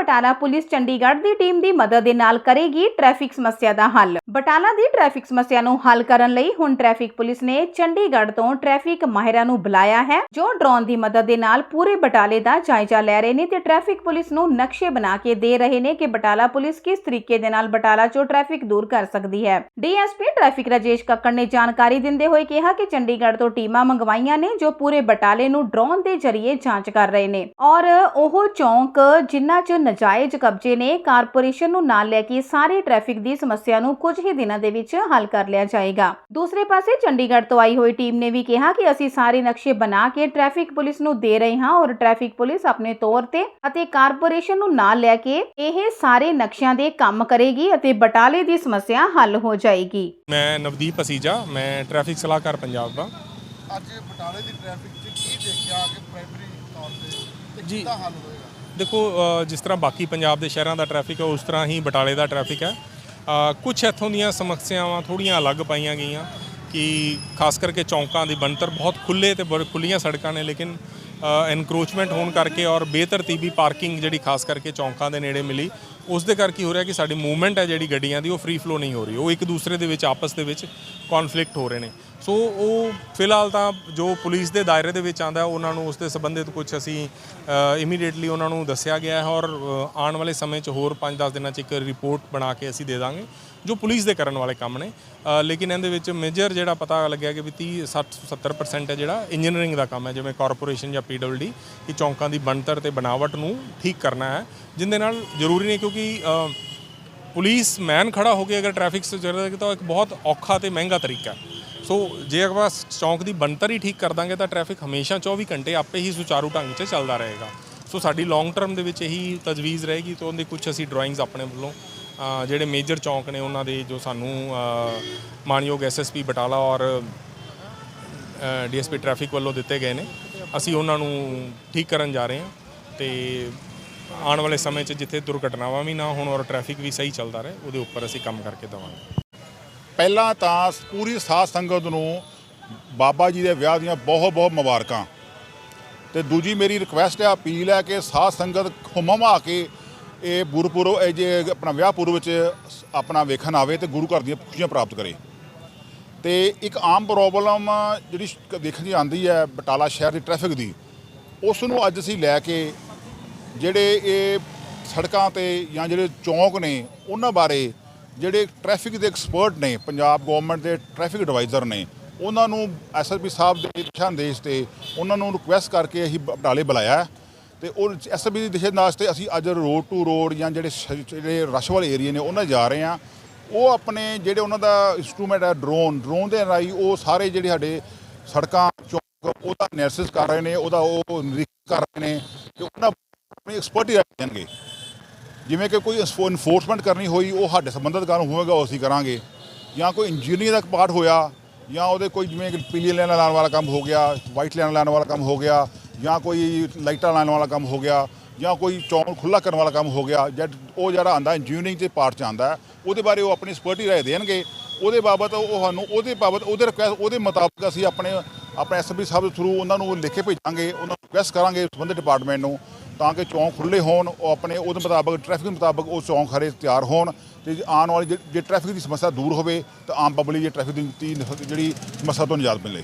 Batala police Chandigarh ਦੀ team ਦੀ ਮਦਦ ਦੇ ਨਾਲ ਕਰੇਗੀ ਟ੍ਰੈਫਿਕ ਸਮੱਸਿਆ ਦਾ ਹੱਲ। ਬਟਾਲਾ ਦੀ ਟ੍ਰੈਫਿਕ ਸਮੱਸਿਆ ਨੂੰ ਹੱਲ ਕਰਨ ਲਈ ਹੁਣ ਟ੍ਰੈਫਿਕ ਪੁਲਿਸ ਨੇ ਚੰਡੀਗੜ੍ਹ ਤੋਂ ਟ੍ਰੈਫਿਕ ਮਾਹਿਰਾਂ ਨੂੰ ਬੁਲਾਇਆ ਹੈ, ਜੋ ਡਰੋਨ ਦੀ ਮਦਦ ਦੇ ਨਾਲ ਪੂਰੇ ਬਟਾਲੇ ਦਾ ਜਾਇਜ਼ਾ ਲੈ ਰਹੇ ਨੇ ਤੇ ਟ੍ਰੈਫਿਕ ਪੁਲਿਸ ਨੂੰ ਨਕਸ਼ੇ ਬਣਾ ਕੇ ਦੇ ਰਹੇ ਨੇ ਕਿ ਬਟਾਲਾ ਪੁਲਿਸ ਕਿਸ ਤਰੀਕੇ ਦੇ ਨਾਲ ਬਟਾਲਾ ਚੋਂ ਟ੍ਰੈਫਿਕ ਦੂਰ ਕਰ ਸਕਦੀ ਹੈ। ਡੀਐਸਪੀ ਟ੍ਰੈਫਿਕ ਰਾਜੇਸ਼ ਕੱਕੜ ਨੇ ਜਾਣਕਾਰੀ ਦਿੰਦੇ ਹੋਏ ਕਿਹਾ ਕਿ ਚੰਡੀਗੜ੍ਹ ਤੋਂ ਟੀਮਾਂ ਮੰਗਵਾਈਆਂ ਨੇ, ਜੋ ਪੂਰੇ ਬਟਾਲੇ ਨੂੰ ਡਰੋਨ ਦੇ ਜ਼ਰੀਏ ਜਾਂਚ ਕਰ ਰਹੇ ਨੇ। ਔਰ ਉਹ ਚੌਂਕ ਜਿਨ੍ਹਾਂ 'ਚ ਨਜਾਇਜ਼ ਕਬਜ਼ੇ ਨੇ ਕਾਰਪੋਰੇਸ਼ਨ ਨੂੰ ਨਾਲ ਲੈ ਕੇ ਸਾਰੇ ਟ੍ਰੈਫਿਕ ਦੀ ਸਮੱਸਿਆ ਨੂੰ ਕੁਝ ਹੀ ਦਿਨਾਂ ਦੇ ਵਿੱਚ ਹੱਲ ਕਰ ਲਿਆ ਜਾਏਗਾ। ਦੂਸਰੇ ਪਾਸੇ ਚੰਡੀਗੜ੍ਹ ਤੋਂ ਆਈ ਹੋਈ ਟੀਮ ਨੇ ਵੀ ਕਿਹਾ ਕਿ ਅਸੀਂ ਸਾਰੇ ਨਕਸ਼ੇ ਬਣਾ ਕੇ ਟ੍ਰੈਫਿਕ ਪੁਲਿਸ ਨੂੰ ਦੇ ਰਹੇ ਹਾਂ ਔਰ ਟ੍ਰੈਫਿਕ ਪੁਲਿਸ ਆਪਣੇ ਤੌਰ ਤੇ ਅਤੇ ਕਾਰਪੋਰੇਸ਼ਨ ਨੂੰ ਨਾਲ ਲੈ ਕੇ ਇਹ ਸਾਰੇ ਨਕਸ਼ਿਆਂ ਦੇ ਕੰਮ ਕਰੇਗੀ ਅਤੇ ਬਟਾਲੇ ਦੀ ਸਮੱਸਿਆ ਹੱਲ ਹੋ ਜਾਏਗੀ। ਮੈਂ ਨਵਦੀਪ ਅਸੀਜਾ ਮੈਂ ਟ੍ਰੈਫਿਕ ਸਲਾਹਕਾਰ ਪੰਜਾਬ ਦਾ। ਅੱਜ ਬਟਾਲੇ ਦੀ ਟ੍ਰੈਫਿਕ 'ਚ ਕੀ ਦੇਖਿਆ ਕਿ ਪ੍ਰਾਇਮਰੀ ਤੌਰ ਤੇ? ਤੇ ਜੀ। ਕਿੱਦਾਂ ਹੱਲ ਹੋਏਗਾ ਦੇਖੋ ਜਿਸ ਤਰ੍ਹਾਂ ਬਾਕੀ ਪੰਜਾਬ ਦੇ ਸ਼ਹਿਰਾਂ ਦਾ ਟ੍ਰੈਫਿਕ ਹੈ ਉਸ ਤਰ੍ਹਾਂ ਹੀ ਬਟਾਲੇ ਦਾ ਟ੍ਰੈਫਿਕ ਹੈ ਕੁਝ ਇੱਥੋਂ ਦੀਆਂ ਸਮੱਸਿਆਵਾਂ ਥੋੜੀਆਂ ਅਲੱਗ ਪਾਈਆਂ ਗਈਆਂ ਕਿ ਖਾਸ ਕਰਕੇ ਚੌਂਕਾਂ ਦੀ ਬਣਤਰ ਬਹੁਤ ਖੁੱਲੇ ਤੇ ਬੜ ਖੁੱਲੀਆਂ ਸੜਕਾਂ ਨੇ ਲੇਕਿਨ ਐਨਕਰੋਚਮੈਂਟ ਹੋਣ ਕਰਕੇ ਔਰ ਬੇਤਰਤੀਬੀ ਪਾਰਕਿੰਗ ਜਿਹੜੀ ਖਾਸ ਕਰਕੇ ਚੌਂਕਾਂ ਦੇ ਨੇੜੇ ਮਿਲੀ ਉਸ ਦੇ ਕਰਕੇ ਹੋ ਰਿਹਾ ਕਿ ਸਾਡੀ ਮੂਵਮੈਂਟ ਹੈ ਜਿਹੜੀ ਗੱਡੀਆਂ ਦੀ, ਉਹ ਫ੍ਰੀ ਫਲੋ ਨਹੀਂ ਹੋ ਰਹੀ। ਉਹ ਇੱਕ ਦੂਸਰੇ ਦੇ ਵਿੱਚ, ਆਪਸ ਦੇ ਵਿੱਚ ਕਨਫਲਿਕਟ ਹੋ ਰਹੇ ਨੇ। ਸੋ ਉਹ ਫਿਲਹਾਲ ਤਾਂ ਜੋ ਪੁਲਿਸ ਦੇ ਦਾਇਰੇ ਦੇ ਵਿੱਚ ਆਂਦਾ ਉਹਨਾਂ ਨੂੰ ਉਸ ਦੇ ਸੰਬੰਧਿਤ ਕੁਝ ਅਸੀਂ ਇਮੀਡੀਏਟਲੀ ਉਹਨਾਂ ਨੂੰ ਦੱਸਿਆ ਗਿਆ ਹੈ ਔਰ ਆਉਣ ਵਾਲੇ ਸਮੇਂ 'ਚ ਹੋਰ 5-10 ਦਿਨਾਂ 'ਚ ਇੱਕ ਰਿਪੋਰਟ ਬਣਾ ਕੇ ਅਸੀਂ ਦੇ ਦਾਂਗੇ। ਜੋ ਪੁਲਿਸ ਦੇ ਕਰਨ ਵਾਲੇ ਕੰਮ ਨੇ। ਲੇਕਿਨ ਇਹਦੇ ਵਿੱਚ ਮੇਜਰ ਜਿਹੜਾ ਪਤਾ ਲੱਗਿਆ ਕਿ ਵੀ 30 60 70% ਹੈ ਜਿਹੜਾ ਇੰਜੀਨੀਅਰਿੰਗ ਦਾ ਕੰਮ ਹੈ ਜਿਵੇਂ ਕਾਰਪੋਰੇਸ਼ਨ ਜਾਂ ਪੀਡਬਲਯੂਡੀ ਕਿ ਚੌਂਕਾਂ ਦੀ ਬਣਤਰ ਤੇ ਬਣਾਵਟ ਨੂੰ ਠੀਕ ਕਰਨਾ ਹੈ ਜਿੰਦੇ ਨਾਲ ਜ਼ਰੂਰੀ ਨਹੀਂ ਕਿਉਂਕਿ ਅ, ਪੁਲਿਸ ਮੈਨ ਖੜਾ ਹੋ ਕੇ ਅਗਰ ਟ੍ਰੈਫਿਕ ਸੇ ਚੱਲ ਰਿਹਾ ਤਾਂ ਇੱਕ ਬਹੁਤ ਔਖਾ ਤੇ ਮਹਿੰਗਾ ਤਰੀਕਾ ਹੈ। ਸੋ ਜੇ ਆਪਾਂ ਚੌਂਕ ਦੀ ਬਣਤਰ ਹੀ ਠੀਕ ਕਰ ਦਾਂਗੇ ਤਾਂ ਟ੍ਰੈਫਿਕ ਹਮੇਸ਼ਾ 24 ਘੰਟੇ ਆਪੇ ਹੀ ਸੁਚਾਰੂ ਢੰਗ 'ਚ ਚੱਲਦਾ ਰਹੇਗਾ। ਸੋ ਸਾਡੀ ਲੌਂਗ ਟਰਮ ਦੇ ਵਿੱਚ ਇਹੀ ਤਜਵੀਜ਼ ਰਹੇਗੀ ਤੋਂ ਉਹਦੇ ਕੁਝ ਅਸੀਂ ਡਰਾਇੰਗਸ ਆਪਣੇ ਵੱਲੋਂ ਜਿਹੜੇ ਮੇਜਰ ਚੌਂਕ ਨੇ ਉਹਨਾਂ ਦੇ ਜੋ ਸਾਨੂੰ ਅ, ਮਾਨਯੋਗ ਐਸਐਸਪੀ ਬਟਾਲਾ ਔਰ ਡੀਐਸਪੀ ਟ੍ਰੈਫਿਕ ਵੱਲੋਂ ਦਿੱਤੇ ਗਏ ਨੇ। ਅਸੀਂ ਉਹਨਾਂ ਨੂੰ ਠੀਕ ਕਰਨ ਜਾ ਰਹੇ ਹਾਂ ਤੇ ਆਉਣ ਵਾਲੇ ਸਮੇਂ 'ਚ ਜਿੱਥੇ ਦੁਰਘਟਨਾਵਾਂ ਵੀ ਨਾ ਹੋਣ ਔਰ ਟ੍ਰੈਫਿਕ ਵੀ ਸਹੀ ਚੱਲਦਾ ਰਹੇ ਉਹਦੇ ਉੱਪਰ ਅਸੀਂ ਕੰਮ ਕਰਕੇ ਦੇਵਾਂਗੇ। ਪਹਿਲਾਂ ਤਾਂ ਪੂਰੀ ਸਾਧ ਸੰਗਤ ਨੂੰ ਬਾਬਾ ਜੀ ਦੇ ਵਿਆਹ ਦੀਆਂ ਬਹੁਤ ਬਹੁਤ ਮੁਬਾਰਕਾਂ। ਤੇ ਦੂਜੀ ਮੇਰੀ ਰਿਕੁਐਸਟ ਹੈ ਅਪੀਲ ਹੈ ਕਿ ਸਾਧ ਸੰਗਤ ਹੁਮਮਾ ਕੇ ਇਹ ਗੁਰਪੁਰਬ, ਇਹ ਜੇ ਆਪਣਾ ਵਿਆਹ ਪੁਰਬ ਵਿੱਚ ਆਪਣਾ ਵੇਖਣ ਆਵੇ ਤੇ ਗੁਰੂ ਘਰ ਦੀਆਂ ਖੁਸ਼ੀਆਂ ਪ੍ਰਾਪਤ ਕਰੇ। ਤੇ ਇੱਕ ਆਮ ਪ੍ਰੋਬਲਮ ਜਿਹੜੀ ਦੇਖਣ ਦੀ ਆਂਦੀ ਹੈ ਬਟਾਲਾ ਸ਼ਹਿਰ ਦੀ ਟ੍ਰੈਫਿਕ ਦੀ, ਉਸ ਨੂੰ ਅੱਜ ਅਸੀਂ ਲੈ ਕੇ ਜਿਹੜੇ ਇਹ ਸੜਕਾਂ ਤੇ ਜਾਂ ਜਿਹੜੇ ਚੌਂਕ ਨੇ, ਉਹਨਾਂ ਬਾਰੇ ਜਿਹੜੇ ਟ੍ਰੈਫਿਕ ਦੇ ਐਕਸਪਰਟ ਨੇ, ਪੰਜਾਬ ਗਵਰਨਮੈਂਟ ਦੇ ਟ੍ਰੈਫਿਕ ਐਡਵਾਈਜ਼ਰ ਨੇ, ਉਹਨਾਂ ਨੂੰ ਐਸਐਸਪੀ ਸਾਹਿਬ ਦੇ ਦਿਸ਼ਾ ਨਿਰਦੇਸ਼ ਤੇ ਉਹਨਾਂ ਨੂੰ ਰਿਕੁਐਸਟ ਕਰਕੇ ਅਸੀਂ ਬਟਾਲੇ ਬੁਲਾਇਆ। ਤੇ ਉਹ ਐਸਐਸਪੀ ਦੀ ਦਿਸ਼ਾ ਨਿਰਦੇਸ਼ ਤੇ ਅਸੀਂ ਅੱਜ ਰੋਡ ਟੂ ਰੋਡ ਜਾਂ ਜਿਹੜੇ ਜਿਹੜੇ ਰਸ਼ ਵਾਲੇ ਏਰੀਆ ਨੇ ਉਹਨਾਂ ਜਾ ਰਹੇ ਹਾਂ। ਉਹ ਆਪਣੇ ਜਿਹੜੇ ਉਹਨਾਂ ਦਾ ਇੰਸਟਰੂਮੈਂਟ ਹੈ ਡਰੋਨ ਡਰੋਨ ਦੇ ਰਾਹੀਂ ਉਹ ਸਾਰੇ ਜਿਹੜੇ ਸਾਡੇ ਸੜਕਾਂ, ਚੌਂਕ ਉਹਦਾ ਐਨਾਲਿਸਿਸ ਕਰ ਰਹੇ ਨੇ, ਉਹਦਾ ਉਹ ਨਿਰੀਖਣ ਕਰ ਰਹੇ ਨੇ ਤੇ ਉਹਨਾਂ ਆਪਣੀ ਐਕਸਪਰਟੀ ਰੱਖਣਗੇ ਜਿਵੇਂ ਕਿ ਕੋਈ ਇਨਫੋਰਸਮੈਂਟ ਕਰਨੀ ਹੋਈ, ਉਹ ਸਾਡੇ ਸੰਬੰਧਿਤ ਕਾਰਨ ਹੋਵੇਗਾ, ਉਹ ਅਸੀਂ ਕਰਾਂਗੇ। ਜਾਂ ਕੋਈ ਇੰਜੀਨੀਅਰਿੰਗ ਦਾ ਪਾਰਟ ਹੋਇਆ, ਜਾਂ ਉਹਦੇ ਕੋਈ ਜਿਵੇਂ ਪੀਲੀ ਲਾਈਨ ਲਾਉਣ ਵਾਲਾ ਕੰਮ ਹੋ ਗਿਆ ਵਾਈਟ ਲਾਈਨ ਲਾਉਣ ਵਾਲਾ ਕੰਮ ਹੋ ਗਿਆ ਜਾਂ ਕੋਈ ਲਾਈਟਾਂ ਲਾਉਣ ਵਾਲਾ ਕੰਮ ਹੋ ਗਿਆ, ਜਾਂ ਕੋਈ ਚੌਂਕ ਖੁੱਲਾ ਕਰਨ ਵਾਲਾ ਕੰਮ ਹੋ ਗਿਆ, ਜਾਂ ਉਹ ਜਿਹੜਾ ਆਂਦਾ ਇੰਜੀਨੀਅਰਿੰਗ ਦੇ ਪਾਰਟ ਚ ਆਂਦਾ, ਉਹਦੇ ਬਾਰੇ ਉਹ ਆਪਣੀ ਐਕਸਪਰਟੀ ਰਾਏ ਦੇਣਗੇ। ਉਹਦੇ ਬਾਬਤ ਉਹ ਸਾਨੂੰ, ਉਹਦੇ ਬਾਬਤ, ਉਹਦੇ ਰਿਕੁਐਸਟ ਉਹਦੇ ਮੁਤਾਬਕ ਅਸੀਂ ਆਪਣੇ ਆਪਣੇ ਐਸਪੀ ਸਾਹਿਬ ਦੇ ਥਰੂ ਉਹਨਾਂ ਨੂੰ ਲਿਖ ਕੇ ਭੇਜਾਂਗੇ, ਉਹਨਾਂ ਨੂੰ ਰਿਕੁਐਸਟ ਕਰਾਂਗੇ ਸੰਬੰਧਿਤ ਡਿਪਾਰਟਮੈਂਟ ਨੂੰ, ਤਾਂ ਕਿ ਚੌਂਕ ਖੁੱਲੇ ਹੋਣ, ਉਹ ਆਪਣੇ, ਉਹਦੇ ਮੁਤਾਬਕ ਟ੍ਰੈਫਿਕ ਮੁਤਾਬਕ ਉਹ ਚੌਂਕ ਹਰੇ ਤਿਆਰ ਹੋਣ ਤੇ ਆਉਣ ਵਾਲੀ ਜੇ- ਜੇ ਟ੍ਰੈਫਿਕ ਦੀ ਸਮੱਸਿਆ ਦੂਰ ਹੋਵੇ, ਤਾਂ ਆਮ ਪਬਲਿਕ ਜੇ ਟ੍ਰੈਫਿਕ ਦੀ ਜਿਹੜੀ ਸਮੱਸਿਆ ਤੋਂ ਨਿਜਾਤ ਮਿਲੇ।